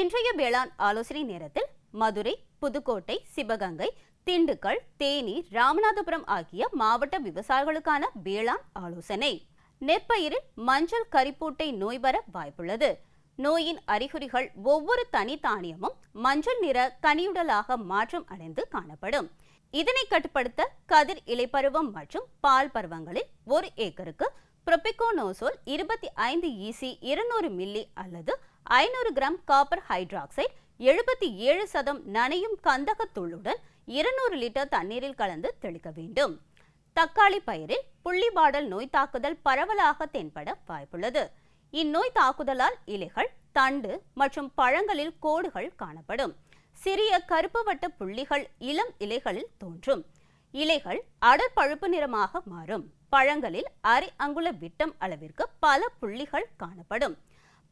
இன்றைய வேளாண் ஆலோசனை நேரத்தில் மதுரை புதுக்கோட்டை சிவகங்கை திண்டுக்கல் தேனி ராமநாதபுரம் ஆகிய மாவட்ட விவசாயிகளுக்கான வேளாண் ஆலோசனை. நெற்பயிரில் மஞ்சள் கரிப்பூட்டை நோய் வர வாய்ப்புள்ளது. நோயின் அறிகுறிகள் ஒவ்வொரு தனி தானியமும் மஞ்சள் நிற கனியுடலாக மாற்றம் அடைந்து காணப்படும். இதனை கட்டுப்படுத்த கதிர் இலைப்பருவம் மற்றும் பால் பருவங்களில் ஒரு ஏக்கருக்கு புரொபிகோனோசோல் இருபத்தி ஐந்து இசி இருநூறு மில்லி அல்லது ஐநூறு கிராம் காப்பர் ஹைட்ராக்சைடு எழுபத்தி ஏழு சதம் நனையும் கந்தகத்தூளுடன் இருநூறு லிட்டர் தண்ணீரில் கலந்து தெளிக்க வேண்டும். தக்காளி பயிரில் புள்ளிபாடல் நோய் தாக்குதல் பரவலாக தென்பட வாய்ப்புள்ளது. இந்நோய் தாக்குதலால் இலைகள் தண்டு மற்றும் பழங்களில் கோடுகள் காணப்படும். சிறிய கருப்பு வட்ட புள்ளிகள் இளம் இலைகளில் தோன்றும். இலைகள் அடர் பழுப்பு நிறமாக மாறும். பழங்களில் அரை அங்குல விட்டம் அளவிற்கு பல புள்ளிகள் காணப்படும்.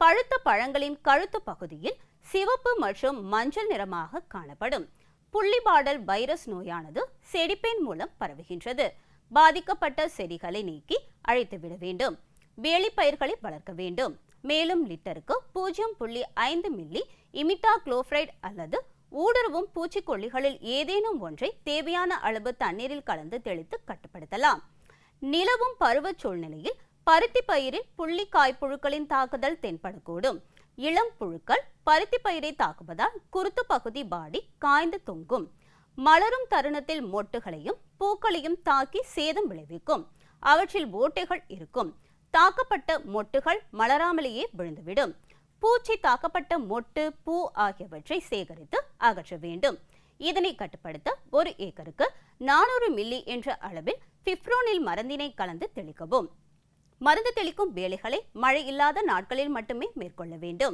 பழுத்த பழங்களின் கழுத்து பகுதியில் சிவப்பு மற்றும் மஞ்சள் நிறமாக காணப்படும். புள்ளிபாடல் வைரஸ் நோயானது செடிப்பேன் மூலம் பரவுகின்றது. பாதிக்கப்பட்ட செடிகளை நீக்கி அழைத்துவிட வேண்டும். வேலிப்பயிர்களை வளர்க்க வேண்டும். மேலும் லிட்டருக்கு பூஜ்ஜியம் புள்ளி ஐந்து மில்லி இமிட்டா குளோஃப்ரைட் அல்லது ஊடுருவும் பூச்சிக்கொல்லிகளில் ஏதேனும் ஒன்றை தேவையான அளவு தண்ணீரில் கலந்து தெளித்து கட்டுப்படுத்தலாம். நிலவும் பருவச் சூழ்நிலையில் பருத்தி பயிரில் புள்ளி காய்ப்புழுக்களின் தாக்குதல் தென்படக்கூடும். இளம் புழுக்கள் பருத்தி பயிரை தாக்குவதால் குருத்து பகுதி பாடி காய்ந்து தொங்கும். மலரும் தருணத்தில் மொட்டுகளையும் பூக்களையும் தாக்கி சேதம் விளைவிக்கும். அவற்றில் ஓட்டைகள் இருக்கும். தாக்கப்பட்ட மொட்டுகள் மலராமலேயே விழுந்துவிடும். பூச்சி தாக்கப்பட்ட மொட்டு பூ ஆகியவற்றை சேகரித்து அகற்ற வேண்டும். இதனை கட்டுப்படுத்த ஒரு ஏக்கருக்கு நானூறு மில்லி என்ற அளவில் பிப்ரோனில் மருந்தினை கலந்து தெளிக்கவும். மருந்து தெளிக்கும் வேலைகளை மழை இல்லாத நாட்களில் மட்டுமே மேற்கொள்ள வேண்டும்.